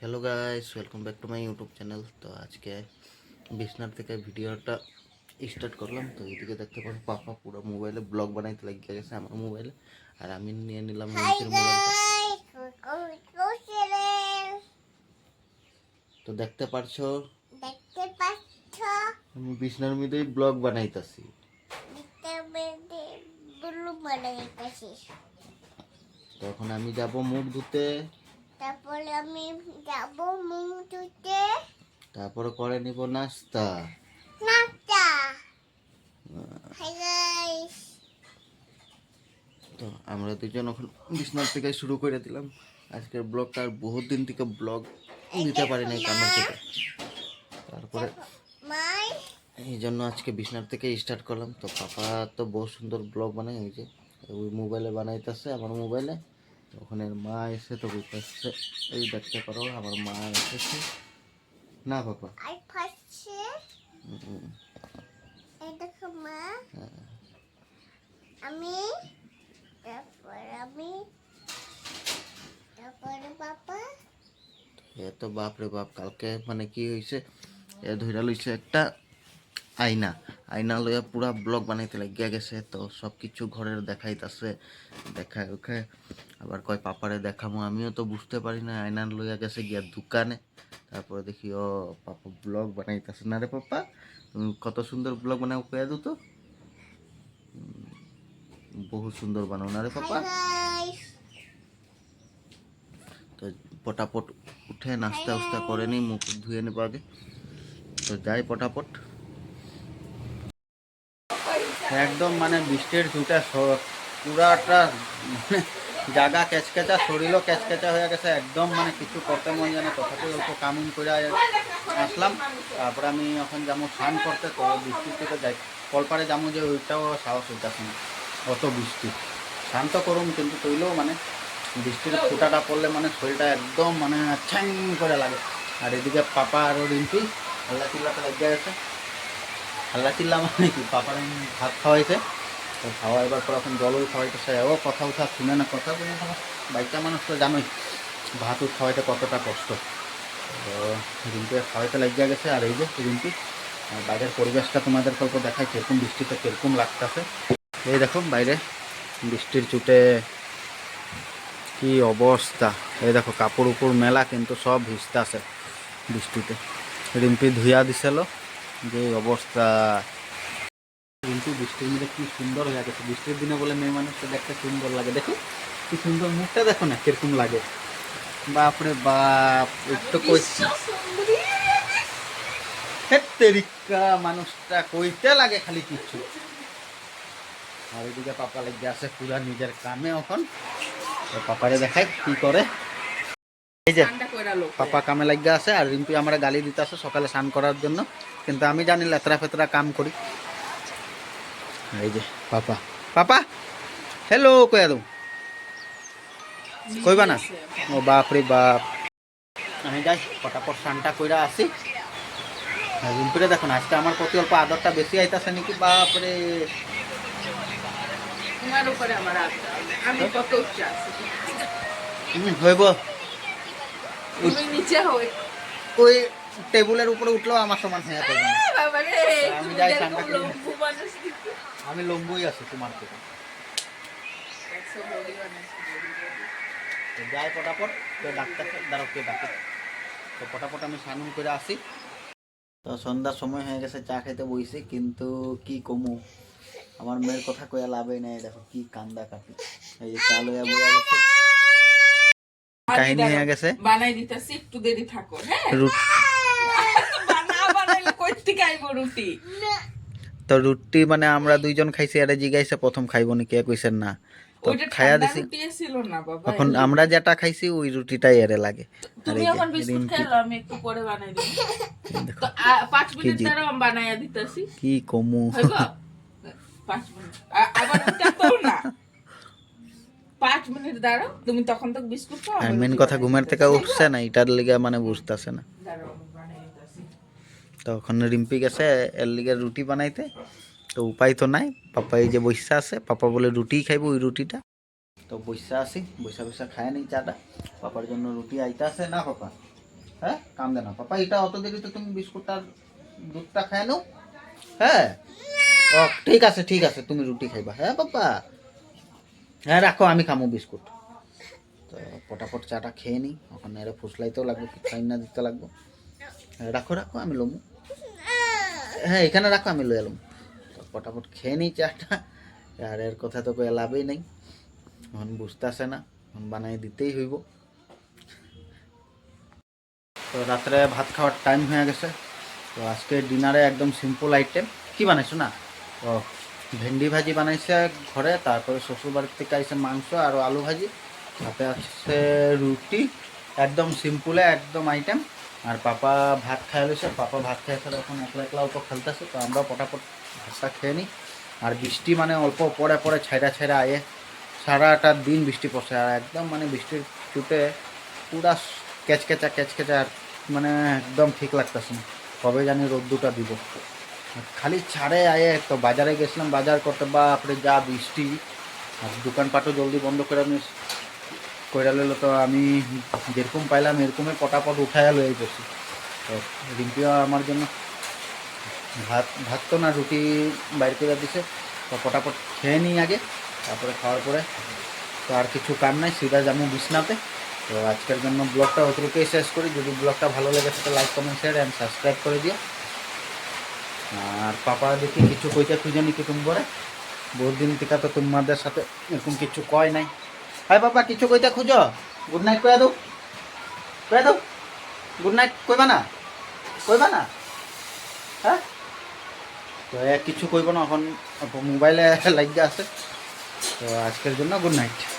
Hello guys welcome back to my YouTube channel তো আজকে বিছনার থেকে ভিডিওটা স্টার্ট করলাম। তো এইদিকে দেখতে পারো পাপা পুরো মোবাইলে ব্লগ বানাইতে লাগিয়ে গেছে আমার মোবাইলে আর আমি নিয়ে নিলাম নিজের মোবাইলটা তো দেখতে পারছ দেখতে পাচ্ছ? আমি বিছনার মধ্যেই ব্লগ বানাইতাছি। পেতে তো এখন আমি যাব মুখ ধুতে। তারপরে আমি যাব মুখ ধুতে তারপরে করে নিব নাস্তা। গাইস তো আমরা দুজন এখন বিছনার থেকে শুরু করে দিলাম। আজকের ব্লগটা আর বহুত দিন থেকে ব্লগ দিতে পারি নাই কামার থেকে তারপরে মাই? এই জন্য আজকে বিছনার থেকে স্টার্ট করলাম। তো পাপা তো বহু সুন্দর ব্লগ বানায় ওই যে ওই মোবাইলে বানাইতেছে আমার মোবাইলে ওখানে মা এসে তো বুঝতেছে এই দেখতে পারো আমার মা এসেছে। না মা। হ্যাঁ। আমি তারপর আমি তারপরে বাবা এ তো বাপ বাপ কালকে মানে কি হয়েছে? এ ধইরা লইছে একটা। আয়না। আয়না লইয়া পুরা ব্লগ বানাইতে লাগিয়া গেছে তো সব কিছু ঘরের দেখাইতাছে। দেখায় ওখায় আবার কয় পাপারে দেখামো। আমিও তো বুঝতে পারি না আয়না লইয়া গেছে গিয়া দোকানে। তারপরে দেখি ও পাপা ব্লগ বানাইতাছে। না রে পাপা তুমি কত সুন্দর ব্লগ বানাও কয়া দো তো। বহু সুন্দর বানাও। না রে পাপা? তো পটাপট উঠে নাস্তা উস্তা করে নিই মুখ ধুয়ে নেব আগে। তো যাই পটাপট। একদম মানে বৃষ্টির ঝুঁটা পুরাটা মানে জাগা ক্যাচকেচা শরীরও ক্যাচকেচা হয়ে গেছে। একদম মানে কিছু করতে মন জানে তথাপি অল্প কামিন করে আসলাম। তারপরে আমি এখন যাব স্নান করতে, তো বৃষ্টির থেকে যাই। কলপারে যাব যে ওইটাও সাহস হইতেছে না, অত বৃষ্টি। শান্ত করুন কিন্তু তৈলেও মানে বৃষ্টির ফুটাটা পড়লে মানে শরীরটা একদম মানে ছ্যাং করে লাগে। আর এদিকে পাপা আর রিম্পি হাল্লা চিল্লাতে লাগিয়ে গেছে। হাল্লা চিল্লা মানে কি? পাপার ভাত খাওয়াইছে। তো খাওয়া এবার পর এখন জলও খাওয়াইতেছে ও কথা উঠা শুনে না, কথা বলে না। বাইকটা মানুষ তো জানোই, ভাত খাওয়াইতে কতটা কষ্ট। তো রিম্পি খাওয়াইতে লাগিয়ে গেছে। আর এই যে রিম্পি বাইরের পরিবেশটা তোমাদের অল্প দেখায় কীরকম বৃষ্টিতে কীরকম লাগতেছে। এই দেখো বাইরে, বৃষ্টির চুটে কি অবস্থা। এই দেখো, কাপড় উপর মেলা কিন্তু সব ভিজতাছে বৃষ্টিতে। রিম্পি ধুইয়া দিছিল যে অবস্থা। কিন্তু বৃষ্টির মধ্যে কি সুন্দর হয়ে গেছে। বৃষ্টির দিনে বলে মেয়ে মানুষটা দেখতে সুন্দর লাগে। দেখো, কি সুন্দর মুখটা দেখো না, কীরকম লাগে। বাপরে বাপ একটু কই তেরিকা, মানুষটা কইতে লাগে খালি কিছু। আর এদিকে পাপা লেগে আছে পুরা নিজের কামে এখন। পাপারে দেখাই কি করে। এই যে পাপা কামে লাগিয়ে আছে আর রিম্পি আমার গালি দিতে আছে সকালে স্নান করার জন্য। কিন্তু আমি জানি লেতরা ফেতরা কাম করি। এই যে পাপা। পাপা হ্যালো কয়া দৌ কইবা না? ও বাপ রে বাপ। আমি যাই ফটাফট স্নানটা কইরা আসি। আর রিম্পিরে দেখুন আজকে আমার প্রতি অল্প আদরটা বেশি আইতাছে নাকি? বাপ রে। তোমার উপরে আমার রাগ আমি কত উচ্চ আছি। হইব। ওই টেবিলের উপরে উঠলেও আমার সমান হয়ে রে আমি যাই। আমি লম্বুই আছি তোমার থেকে। তো যাই পটাপট তো ডাক্তার দাঁড়াও কে ডাকে। তো পটাপট আমি স্নান করে আসি। তো সন্ধ্যার সময় হয়ে গেছে চা খেতে বইছি কিন্তু কি কমু? আমার মেয়ের কথা কয়া লাভই নাই দেখো কি কান্দা কাটি। এই যে চা লইয়া বইয়া গেছে। কাহিনী হয়ে গেছে। বানাই দিতেছি একটু দেরি থাকো হ্যাঁ? বানা বানাইলে কই থেকে আইবো রুটি? তো রুটি মানে আমরা দুইজন খাইছি আরে জিগাইছে প্রথম খাইব নাকি এ কইছেন না। তো খাইয়া দিছি। এখন আমরা যেটা খাইছি ওই রুটিটাই এরে লাগে। তুমি এখন বিস্কুট খাইলো আমি একটু পরে বানাই দিব। তো আ- পাঁচ মিনিট জি। দ্বারা আমি বানাইয়া দিতেছি। কি কমু। হইব? পাঁচ মিনিট। আবার তো না। পাঁচ মিনিট দাঁড়াও তুমি তখন তো বিস্কুট খাও আর মেন কথা ঘুমের থেকে উঠছে না এটার লিগে মানে বুঝতেছে না। তখন রিম্পি গেছে এর লিগে রুটি বানাইতে তো উপায় তো নাই পাপা এই যে বৈশা আছে পাপা বলে রুটি খাইব ওই রুটিটা। তো বৈশা আছি বৈশা বৈশা খায় নি চাটা পাপার জন্য রুটি আইতা আছে না পাপা? হ্যাঁ কান্দে না পাপা এটা অত দেরিতে তুমি বিস্কুটটা আর দুধটা খায় নাও হ্যাঁ? ও ঠিক আছে ঠিক আছে তুমি রুটি খাইবা হ্যাঁ পাপা? হ্যাঁ রাখো আমি খামো বিস্কুট। তো পটাপট চাটা খেয়ে নিই। ওখানে এরা ফুসলাইতেও লাগবে খাই না দিতে লাগবে। হ্যাঁ, রাখো রাখো আমি লমু। হ্যাঁ এখানে রাখো আমি লয়ে এলাম তো পটাপট খেয়ে নিই চাটা। আর এর কথা তো কোনো লাভই নেই। এখন আসে না এখন বানাই দিতেই হইব। তো রাত্রে ভাত খাওয়ার টাইম হয়ে গেছে। তো আজকে ডিনারে একদম সিম্পল আইটেম কি বানাইছো না? ও ভেন্ডি ভাজি বানাইছে ঘরে, তারপরে শ্বশুর বাড়ির থেকে আইসে মাংস আর আলু ভাজি। সাথে আছে রুটি, একদম সিম্পলে একদম আইটেম আর পাপা ভাত খাই লইছে। পাপা ভাত খাই ফেলে এখন একলা একলা অল্প খেলতেছে, তো আমরা পটাপট ভাতটা খেয়ে নিই। আর বৃষ্টি মানে অল্প পরে পরে ছাইড়া ছাইড়া আয়ে। সারাটা দিন বৃষ্টি পড়ছে, আর একদম মানে বৃষ্টির চুটে পুরা ক্যাচকেচা ক্যাচকেচা আর মানে একদম ঠিক লাগতেছে না। কবে জানি রোদ্দুটা দিব। খালি ছাড়ে আয়ে তো বাজারে গেছিলাম, বাজার করতে বাপরে যা বৃষ্টি। আর দোকানপাটও জলদি বন্ধ করে আমি কইরা লইলো, তো আমি যেরকম পাইলাম এরকমই পটাপট উঠাইয়া লয়ে গেছি। তো রিম্পিও আমার জন্য ভাত ভাত তো না, রুটি বাইর করে দিছে। তো পটাপট খেয়ে নিই আগে, তারপরে খাওয়ার পরে। তো আর কিছু কাম নাই, সিধা যাব বিছনাতে। তো আজকের জন্য ব্লগটা অতটুকুই শেষ করি। যদি ব্লগটা ভালো লেগে থাকে, like, comment share and subscribe করে দিও। আর পাপা দেখি কিছু কইতে খুঁজে নি কুটুম করে বহুত দিন থেকে তো তোমাদের সাথে এরকম কিছু কয় নাই। হাই বাবা, কিছু কইতে খুঁজো? গুড নাইট কয়ে দাও। কয়ে দাও। গুড নাইট কইবা না? কইবা না? হ্যাঁ? তো কিছু কইব না, এখন মোবাইলে লাগিয়ে আছে। তো আজকের জন্য গুড নাইট